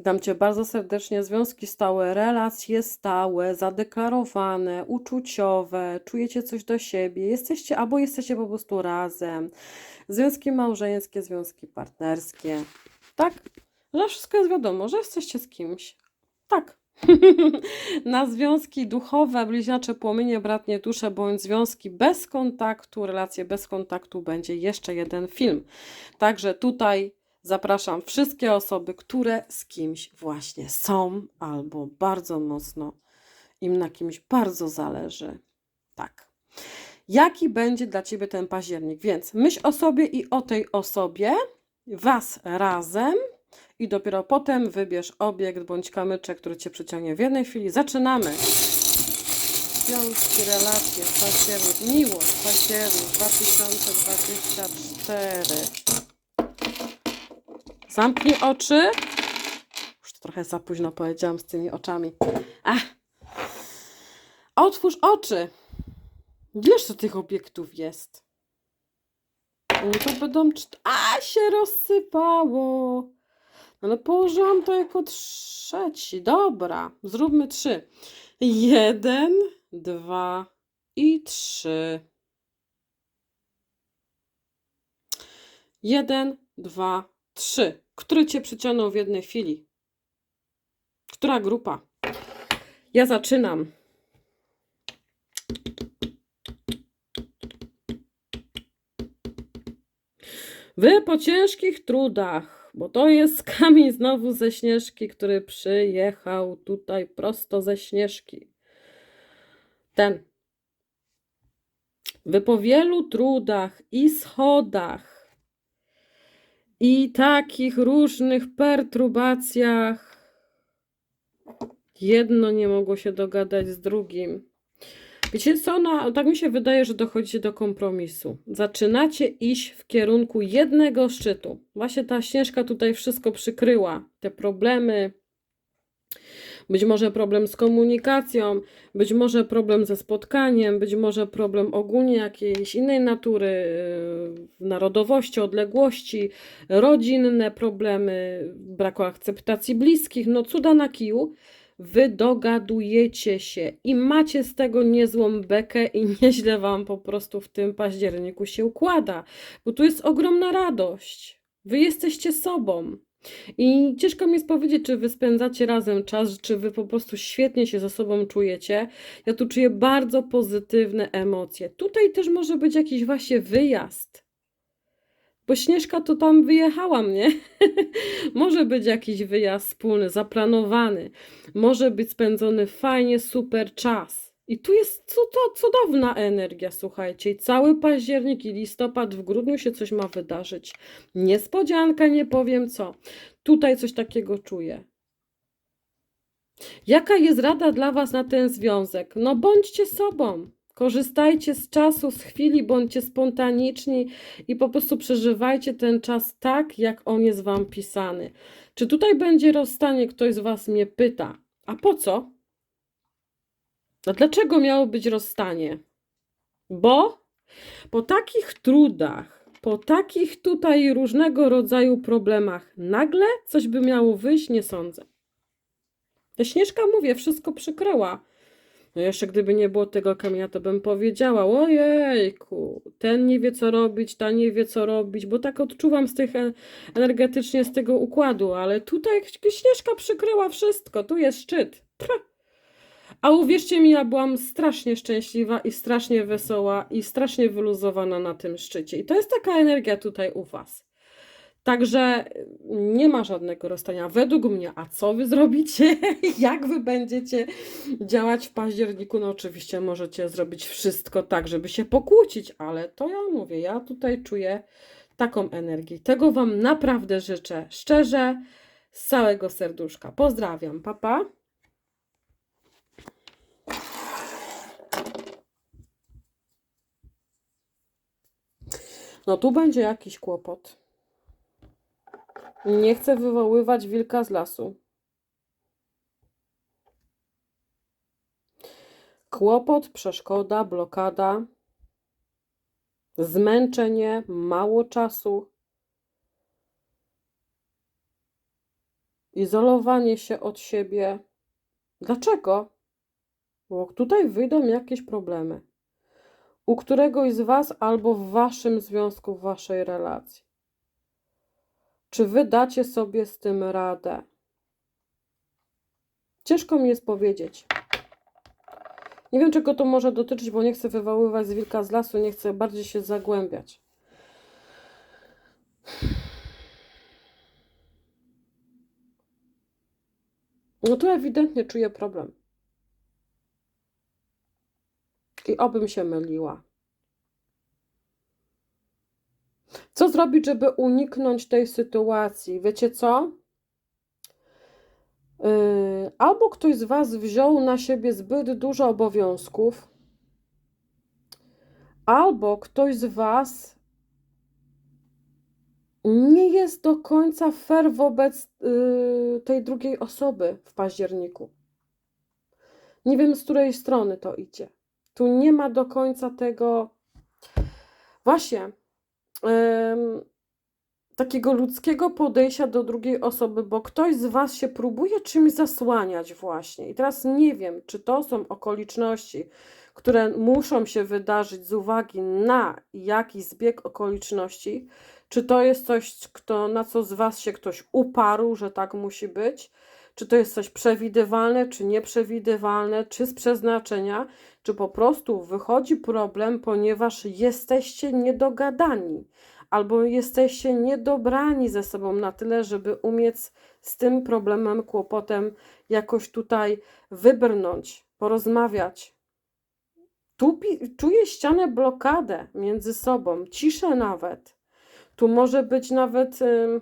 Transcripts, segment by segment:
Witam Cię bardzo serdecznie. Związki stałe, relacje stałe, zadeklarowane, uczuciowe, czujecie coś do siebie, jesteście albo jesteście po prostu razem. Związki małżeńskie, związki partnerskie. Tak? Że wszystko jest wiadomo, że jesteście z kimś. Tak. Na związki duchowe, bliźniacze płomienie, bratnie dusze, bądź związki bez kontaktu, relacje bez kontaktu będzie jeszcze jeden film. Także tutaj zapraszam wszystkie osoby, które z kimś właśnie są albo bardzo mocno im na kimś bardzo zależy. Tak. Jaki będzie dla Ciebie ten październik? Więc myśl o sobie i o tej osobie, Was razem i dopiero potem wybierz obiekt bądź kamyczek, który Cię przyciągnie w jednej chwili. Zaczynamy. Związki, relacje, październik, miłość, październik 2024. Zamknij oczy. Już trochę za późno powiedziałam z tymi oczami. Ach. Otwórz oczy. Wiesz, co tych obiektów jest. No to będą... A, się rozsypało. Ale położyłam to jako trzeci. Dobra, zróbmy trzy. Jeden, dwa i trzy. Jeden, dwa, trzy. Który cię przyciągnął w jednej chwili? Która grupa? Ja zaczynam. Wy po ciężkich trudach, bo to jest kamień znowu ze Śnieżki, który przyjechał tutaj prosto ze Śnieżki. Ten. Wy po wielu trudach i schodach i takich różnych perturbacjach jedno nie mogło się dogadać z drugim. Wiecie co, no, tak mi się wydaje, że dochodzicie do kompromisu. Zaczynacie iść w kierunku jednego szczytu. Właśnie ta ścieżka tutaj wszystko przykryła. Te problemy, być może problem z komunikacją, być może problem ze spotkaniem, być może problem ogólnie jakiejś innej natury, yy, narodowości, odległości, rodzinne problemy, braku akceptacji bliskich, no cuda na kiju. Wy dogadujecie się i macie z tego niezłą bekę i nieźle wam po prostu w tym październiku się układa, bo tu jest ogromna radość. Wy jesteście sobą. I ciężko mi jest powiedzieć, czy wy spędzacie razem czas, czy wy po prostu świetnie się ze sobą czujecie. Ja tu czuję bardzo pozytywne emocje. Tutaj też może być jakiś właśnie wyjazd. Bo Śnieżka to tam wyjechała mnie. może być jakiś wyjazd wspólny, zaplanowany. Może być spędzony fajnie, super czas. I tu jest cu- to cudowna energia, słuchajcie. I cały październik i listopad, w grudniu się coś ma wydarzyć. Niespodzianka, nie powiem co. Tutaj coś takiego czuję. Jaka jest rada dla Was na ten związek? No bądźcie sobą. Korzystajcie z czasu, z chwili, bądźcie spontaniczni i po prostu przeżywajcie ten czas tak, jak on jest Wam pisany. Czy tutaj będzie rozstanie? Ktoś z Was mnie pyta. A po co? A dlaczego miało być rozstanie? Bo po takich trudach, po takich tutaj różnego rodzaju problemach, nagle coś by miało wyjść, nie sądzę. Ta Śnieżka, mówię, wszystko przykryła. No jeszcze gdyby nie było tego kamienia, to bym powiedziała, ojejku, ten nie wie co robić, ta nie wie co robić, bo tak odczuwam z tych e- energetycznie z tego układu, ale tutaj Śnieżka przykryła wszystko, tu jest szczyt. A uwierzcie mi, ja byłam strasznie szczęśliwa i strasznie wesoła i strasznie wyluzowana na tym szczycie. I to jest taka energia tutaj u Was. Także nie ma żadnego rozstania według mnie. A co wy zrobicie? Jak wy będziecie działać w październiku? No oczywiście możecie zrobić wszystko tak, żeby się pokłócić, ale to ja mówię, ja tutaj czuję taką energię. Tego wam naprawdę życzę szczerze, z całego serduszka. Pozdrawiam, papa. Pa. No tu będzie jakiś kłopot. Nie chcę wywoływać wilka z lasu. Kłopot, przeszkoda, blokada, zmęczenie, mało czasu. izolowanie się od siebie. Dlaczego? Bo tutaj wyjdą jakieś problemy. U któregoś z Was albo w Waszym związku, w Waszej relacji. Czy Wy dacie sobie z tym radę? Ciężko mi jest powiedzieć. Nie wiem, czego to może dotyczyć, bo nie chcę wywoływać z wilka z lasu, nie chcę bardziej się zagłębiać. No tu ewidentnie czuję problem. I obym się myliła. Co zrobić, żeby uniknąć tej sytuacji? Wiecie co? Yy, albo ktoś z Was wziął na siebie zbyt dużo obowiązków, albo ktoś z Was nie jest do końca fair wobec yy, tej drugiej osoby w październiku. Nie wiem, z której strony to idzie. Tu nie ma do końca tego. Właśnie. Takiego ludzkiego podejścia do drugiej osoby, bo ktoś z Was się próbuje czymś zasłaniać, właśnie. I teraz nie wiem, czy to są okoliczności, które muszą się wydarzyć z uwagi na jakiś zbieg okoliczności, czy to jest coś, kto, na co z Was się ktoś uparł, że tak musi być, czy to jest coś przewidywalne, czy nieprzewidywalne, czy z przeznaczenia, czy po prostu wychodzi problem, ponieważ jesteście niedogadani albo jesteście niedobrani ze sobą na tyle, żeby umieć z tym problemem, kłopotem jakoś tutaj wybrnąć, porozmawiać. Tu czuję ścianę blokadę między sobą, ciszę nawet. Tu może być nawet no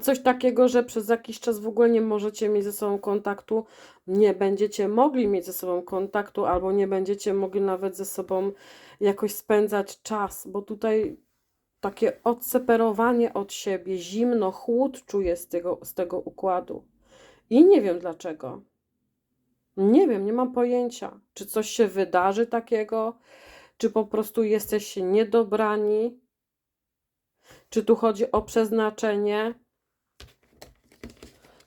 coś takiego, że przez jakiś czas w ogóle nie możecie mieć ze sobą kontaktu, nie będziecie mogli mieć ze sobą kontaktu, albo nie będziecie mogli nawet ze sobą jakoś spędzać czas, bo tutaj takie odseparowanie od siebie, zimno, chłód czuję z tego, z tego układu. I nie wiem dlaczego. Nie wiem, nie mam pojęcia. Czy coś się wydarzy takiego, czy po prostu jesteście niedobrani, czy tu chodzi o przeznaczenie.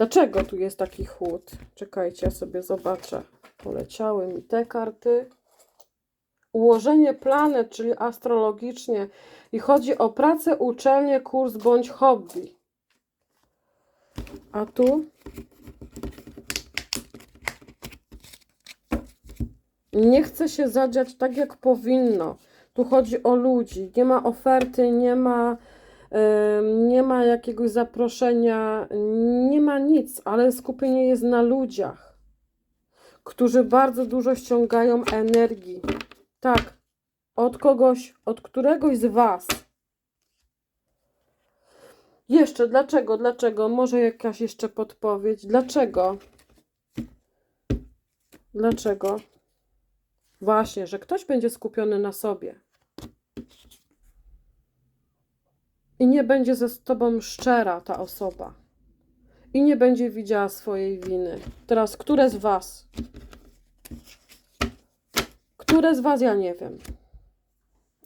Dlaczego tu jest taki chłód? Czekajcie, ja sobie zobaczę. Poleciały mi te karty. Ułożenie planet, czyli astrologicznie, i chodzi o pracę, uczelnię, kurs bądź hobby. A tu? Nie chce się zadziać tak, jak powinno. Tu chodzi o ludzi. Nie ma oferty, nie ma, nie ma jakiegoś zaproszenia, nie ma nic, ale skupienie jest na ludziach, którzy bardzo dużo ściągają energii. Tak, od kogoś, od któregoś z Was. Jeszcze, dlaczego, dlaczego? Może jakaś jeszcze podpowiedź. Dlaczego? Dlaczego? Właśnie, że ktoś będzie skupiony na sobie. I nie będzie ze tobą szczera ta osoba. I nie będzie widziała swojej winy. Teraz, które z Was? Które z Was ja nie wiem.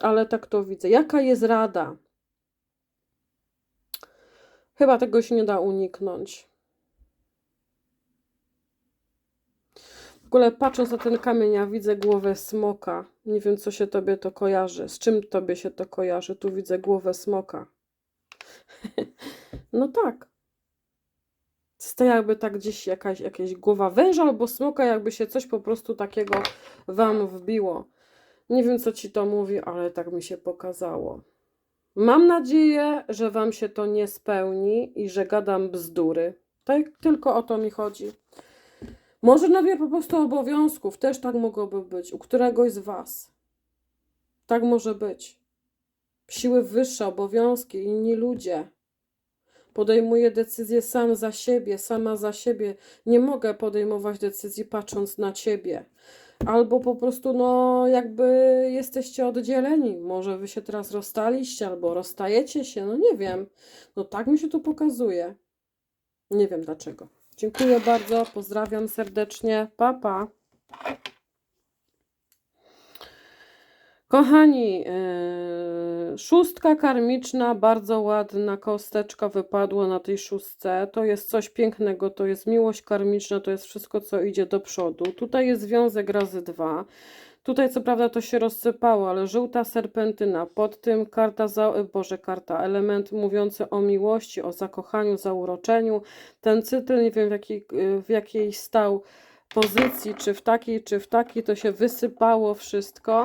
Ale tak to widzę. Jaka jest rada? Chyba tego się nie da uniknąć. W ogóle patrząc na ten kamień, ja widzę głowę smoka. Nie wiem, co się tobie to kojarzy. Z czym tobie się to kojarzy? Tu widzę głowę smoka. no tak. Jest to jakby tak gdzieś jakaś, jakaś głowa węża albo smoka, jakby się coś po prostu takiego wam wbiło. Nie wiem, co ci to mówi, ale tak mi się pokazało. Mam nadzieję, że wam się to nie spełni i że gadam bzdury. Tak tylko o to mi chodzi. Może nawet po prostu obowiązków, też tak mogłoby być, u któregoś z was. Tak może być. Siły wyższe, obowiązki, inni ludzie. Podejmuję decyzję sam za siebie, sama za siebie. Nie mogę podejmować decyzji patrząc na ciebie. Albo po prostu, no, jakby jesteście oddzieleni. Może wy się teraz rozstaliście, albo rozstajecie się, no nie wiem. No tak mi się tu pokazuje. Nie wiem dlaczego. Dziękuję bardzo, pozdrawiam serdecznie. Pa, pa. Kochani, Yy, Szóstka karmiczna, bardzo ładna kosteczka wypadła na tej szóstce. To jest coś pięknego, to jest miłość karmiczna, to jest wszystko, co idzie do przodu. Tutaj jest związek razy dwa. Tutaj co prawda to się rozsypało, ale żółta serpentyna, pod tym karta, za, Boże, karta, element mówiący o miłości, o zakochaniu, zauroczeniu. Ten cytl, nie wiem w jakiej, w jakiej stał pozycji, czy w takiej, czy w takiej, to się wysypało wszystko.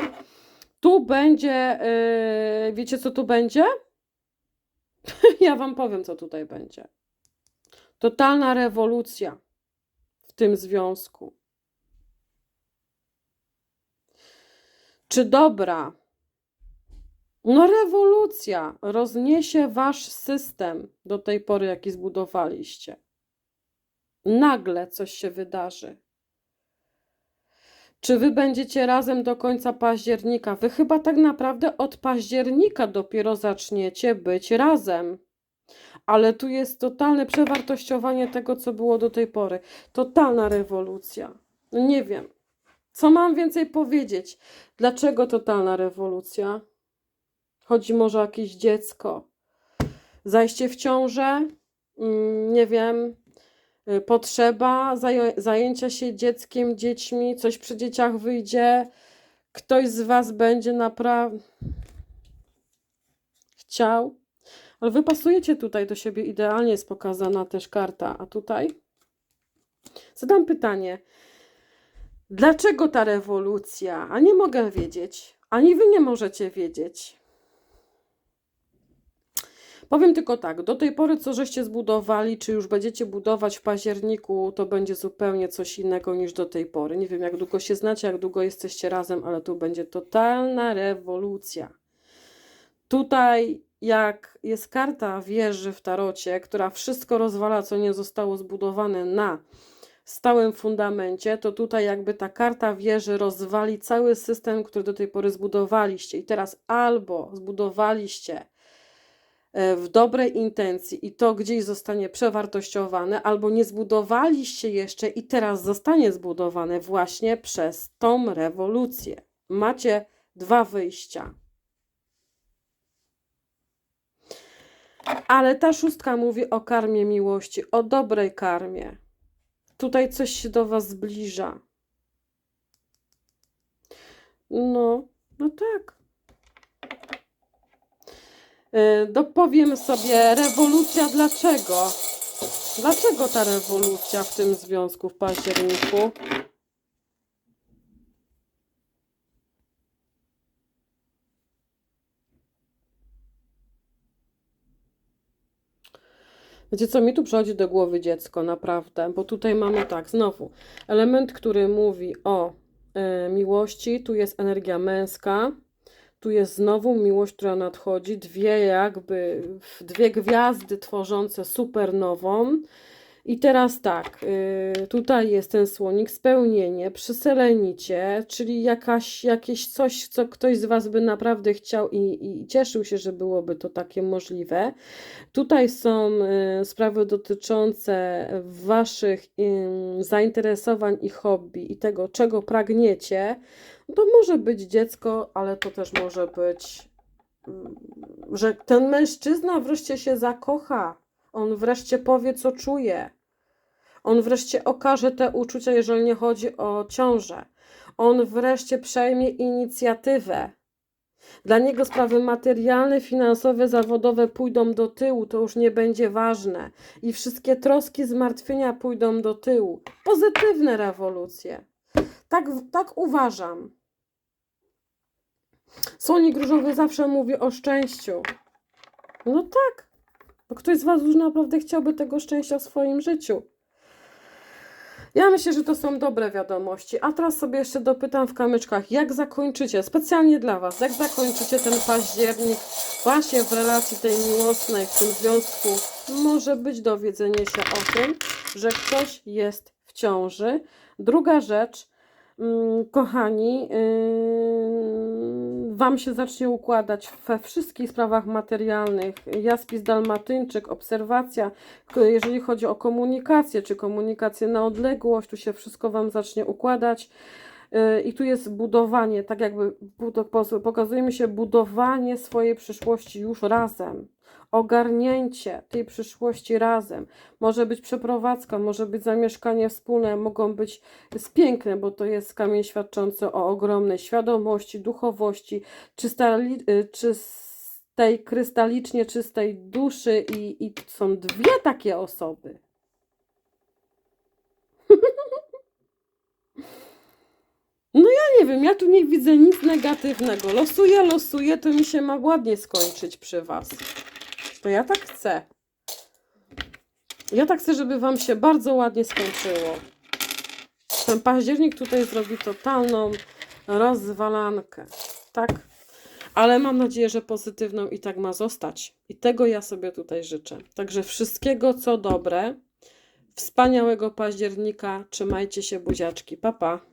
Tu będzie, yy, wiecie co tu będzie? ja wam powiem, co tutaj będzie. Totalna rewolucja w tym związku. Czy dobra? No, rewolucja rozniesie wasz system do tej pory, jaki zbudowaliście. Nagle coś się wydarzy. Czy wy będziecie razem do końca października? Wy chyba tak naprawdę od października dopiero zaczniecie być razem. Ale tu jest totalne przewartościowanie tego, co było do tej pory. Totalna rewolucja. No nie wiem. Co mam więcej powiedzieć? Dlaczego totalna rewolucja? Chodzi może o jakieś dziecko. Zajście w ciążę? Mm, nie wiem. Y, Potrzeba zaję- zajęcia się dzieckiem, dziećmi, coś przy dzieciach wyjdzie. Ktoś z Was będzie naprawdę chciał. Ale Wy pasujecie tutaj do siebie idealnie, jest pokazana też karta. A tutaj? Zadam pytanie. Dlaczego ta rewolucja? A nie mogę wiedzieć. Ani wy nie możecie wiedzieć. Powiem tylko tak, do tej pory co żeście zbudowali, czy już będziecie budować w październiku, to będzie zupełnie coś innego niż do tej pory. Nie wiem jak długo się znacie, jak długo jesteście razem, ale tu będzie totalna rewolucja. Tutaj jak jest karta wieży w tarocie, która wszystko rozwala, co nie zostało zbudowane na stałym fundamencie, to tutaj jakby ta karta wieży rozwali cały system, który do tej pory zbudowaliście. I teraz albo zbudowaliście w dobrej intencji i to gdzieś zostanie przewartościowane, albo nie zbudowaliście jeszcze i teraz zostanie zbudowane właśnie przez tą rewolucję. Macie dwa wyjścia. Ale ta szóstka mówi o karmie miłości, o dobrej karmie. Tutaj coś się do Was zbliża. No, no tak. Dopowiem sobie, rewolucja dlaczego? Dlaczego ta rewolucja w tym związku w październiku? Wiecie co, mi tu przychodzi do głowy dziecko, naprawdę, bo tutaj mamy tak, znowu, element, który mówi o e, miłości, tu jest energia męska, tu jest znowu miłość, która nadchodzi, dwie jakby, dwie gwiazdy tworzące supernową. I teraz tak, y, tutaj jest ten słonik, spełnienie, przyselenicie, czyli jakaś, jakieś coś, co ktoś z Was by naprawdę chciał i, i cieszył się, że byłoby to takie możliwe. Tutaj są y, sprawy dotyczące Waszych ym, zainteresowań i hobby i tego, czego pragniecie. To może być dziecko, ale to też może być, mm, że ten mężczyzna wreszcie się zakocha. On wreszcie powie, co czuje. On wreszcie okaże te uczucia, jeżeli nie chodzi o ciążę. On wreszcie przejmie inicjatywę. Dla niego sprawy materialne, finansowe, zawodowe pójdą do tyłu, to już nie będzie ważne. I wszystkie troski, zmartwienia pójdą do tyłu. Pozytywne rewolucje. Tak, tak uważam. Słonik różowy zawsze mówi o szczęściu. No tak, bo ktoś z Was już naprawdę chciałby tego szczęścia w swoim życiu. Ja myślę, że to są dobre wiadomości. A teraz sobie jeszcze dopytam w kamyczkach, jak zakończycie, specjalnie dla Was, jak zakończycie ten październik właśnie w relacji tej miłosnej, w tym związku. Może być dowiedzenie się o tym, że ktoś jest w ciąży. Druga rzecz, mm, kochani, yy, Wam się zacznie układać we wszystkich sprawach materialnych. Jaspis dalmatyńczyk, obserwacja, jeżeli chodzi o komunikację, czy komunikację na odległość, tu się wszystko Wam zacznie układać. Yy, I tu jest budowanie, tak jakby pokazuje mi się budowanie swojej przyszłości już razem. Ogarnięcie tej przyszłości razem. Może być przeprowadzka, może być zamieszkanie wspólne, mogą być piękne, bo to jest kamień świadczący o ogromnej świadomości, duchowości, czystali, y, czystej, krystalicznie czystej duszy i, i są dwie takie osoby. No ja nie wiem, ja tu nie widzę nic negatywnego. Losuję, losuję, to mi się ma ładnie skończyć przy Was. To ja tak chcę. Ja tak chcę, żeby Wam się bardzo ładnie skończyło. Ten październik tutaj zrobi totalną rozwalankę. Tak? Ale mam nadzieję, że pozytywną i tak ma zostać. I tego ja sobie tutaj życzę. Także wszystkiego co dobre. Wspaniałego października. Trzymajcie się buziaczki. Pa, pa.